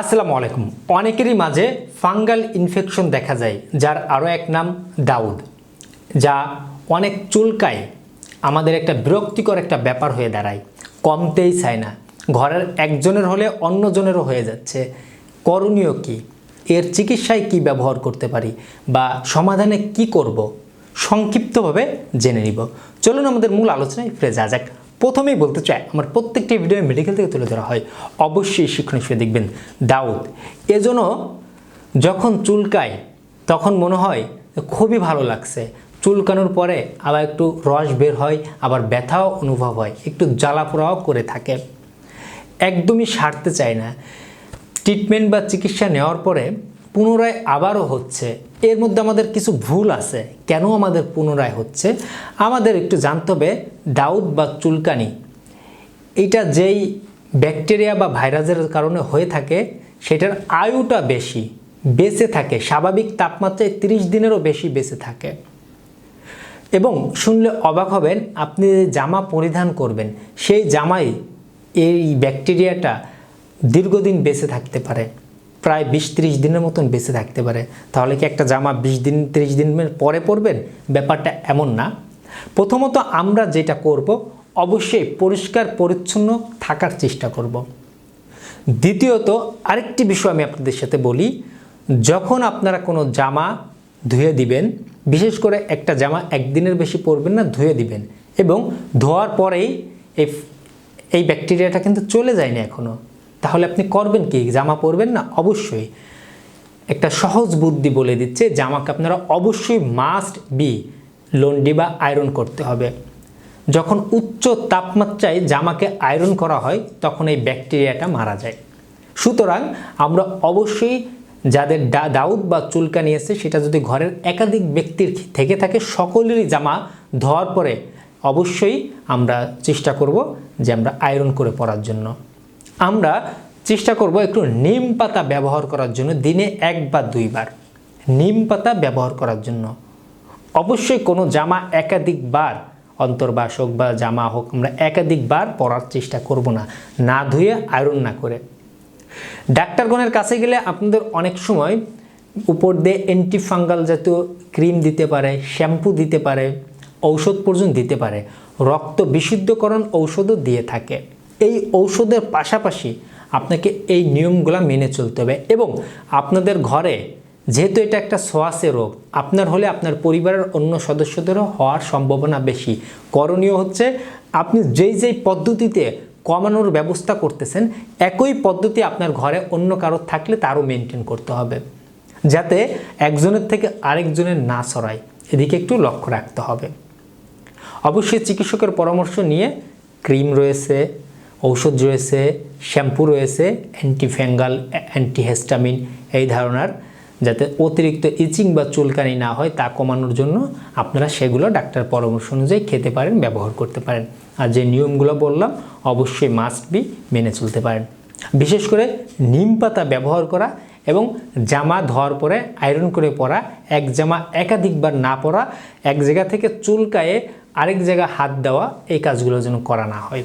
আসসালামু আলাইকুম। অনেকেরই মাঝে ফাঙ্গাল ইনফেকশন দেখা যায়, যার আরও এক নাম দাউদ, যা অনেক চুলকায়, আমাদের একটা বিরক্তিকর একটা ব্যাপার হয়ে দাঁড়ায়। কমতেই চায় না। ঘরের একজনের হলে অন্যজনেরও হয়ে যাচ্ছে। করণীয় কি? এর চিকিৎসায় কি ব্যবহার করতে পারি? বা সমাধানে কি করব? সংক্ষিপ্তভাবে জেনে নিব। চলুন আমাদের মূল আলোচনায় ফিরে যা যাক। প্রথমেই বলতে চাই, আমার প্রত্যেকটি ভিডিও মেডিকেল থেকে তুলে ধরা হয়। অবশ্যই শিক্ষণ হিসেবে দেখবেন। দাউদ, এজন্য যখন চুলকায়, তখন মনে হয় খুবই ভালো লাগছে। চুলকানোর পরে আবার একটু রস বের হয়, আবার ব্যথাও অনুভব হয়, একটু জ্বালাপোড়াও করে থাকে। একদমই সারতে চায় না। ট্রিটমেন্ট বা চিকিৎসা নেওয়ার পরে পুনরায় আবারও হচ্ছে। এর মধ্যে আমাদের কিছু ভুল আছে। কেন আমাদের পুনরায় হচ্ছে? আমাদের একটু জানতে হবে দাউদ বা চুলকানি। এটা যেই ব্যাকটেরিয়া বা ভাইরাসের কারণে হয়ে থাকে, সেটার আয়ুটা বেশি, বেঁচে থাকে। স্বাভাবিক তাপমাত্রায় তিরিশ দিনেরও বেশি বেঁচে থাকে। এবং শুনলে অবাক হবেন, আপনি যে জামা পরিধান করবেন, সেই জামাই এই ব্যাকটেরিয়াটা দীর্ঘদিন বেঁচে থাকতে পারে। প্রায় বিশ ত্রিশ দিনের মতন বেঁচে থাকতে পারে। তাহলে কি একটা জামা বিশ দিন, ত্রিশ দিন পরে পরবেন? ব্যাপারটা এমন না। প্রথমত আমরা যেটা করব, অবশ্যই পরিষ্কার, পরিচ্ছন্ন থাকার চেষ্টা করব। দ্বিতীয়ত, আরেকটি বিষয় আমি আপনাদের সাথে বলি, যখন আপনারা কোনো জামা ধুয়ে দিবেন, বিশেষ করে একটা জামা একদিনের বেশি পরবেন না, ধুয়ে দিবেন। এবং ধোয়ার পরেই এই এই ব্যাকটেরিয়াটা কিন্তু চলে যায়নি এখনও তাহলে আপনি করবেন কি? জামা পরবেন না? অবশ্যই। একটা সহজ বুদ্ধি বলে দিচ্ছে, জামাকে আপনারা অবশ্যই মাস্ট বি লন্ডি বা আয়রন করতে হবে। যখন উচ্চ তাপমাত্রায় জামাকে আয়রন করা হয়, তখন এই ব্যাকটেরিয়াটা মারা যায়। সুতরাং আমরা অবশ্যই যাদের দাউদ বা চুলকানি আছে সেটা যদি ঘরের একাধিক ব্যক্তির থেকে থাকে, সকলেরই জামা ধোয়ার পরে অবশ্যই আমরা চেষ্টা করব যে আমরা আয়রন করে পরার জন্য। আমরা চেষ্টা করব একটু নিম পাতা ব্যবহার করার জন্য, দিনে এক বা দুইবার। নিম পাতা ব্যবহার করার জন্য। অবশ্যই কোনো জামা একাধিকবার অন্তর্বাস হোক বা জামা হোক, আমরা একাধিকবার পরার চেষ্টা করব না। না ধুয়ে আয়রন না করে। ডাক্তারগণের কাছে গেলে আপনাদের অনেক সময় উপর দিয়ে অ্যান্টিফাঙ্গাল জাতীয় ক্রিম দিতে পারে, শ্যাম্পু দিতে পারে, ঔষধ পর্যন্ত দিতে পারে। রক্ত বিশুদ্ধকরণ ঔষধও দিয়ে থাকে। এই ঔষধের পাশাপাশি আপনাকে এই নিয়মগুলো মেনে চলতে হবে এবং আপনাদের ঘরে, যেহেতু এটা একটা সোয়াসে রোগ, আপনার হলে আপনার পরিবারের অন্য সদস্যদেরও হওয়ার সম্ভাবনা বেশি। করণীয় হচ্ছে, আপনি যেই যেই পদ্ধতিতে কমানোর ব্যবস্থা করতেছেন, একই পদ্ধতি আপনার ঘরে অন্য কারোর থাকলে তারও মেনটেন করতে হবে। যাতে একজনের থেকে আরেকজনের না ছড়ায়। এদিকে একটু লক্ষ্য রাখতে হবে। অবশ্যই চিকিৎসকের পরামর্শ নিয়ে ক্রিম রয়েছে ঔষধ রয়েছে, শ্যাম্পু রয়েছে অ্যান্টিফ্যাঙ্গাল অ্যান্টিহেস্টামিন এই ধারণার, যাতে অতিরিক্ত ইচিং বা চুলকানি না হয় তা কমানোর জন্য আপনারা সেগুলো ডাক্তার পরামর্শ অনুযায়ী খেতে পারেন, ব্যবহার করতে পারেন। আর যে নিয়মগুলো বললাম, অবশ্যই মাস্ট বি মেনে চলতে পারেন। বিশেষ করে নিম পাতা ব্যবহার করা এবং জামা ধোয়ার পরে আয়রন করে পরা, এক জামা একাধিকবার না পরা, এক জায়গা থেকে চুলকায়ে আরেক জায়গা হাত দেওয়া, এই কাজগুলো যেন করা না হয়।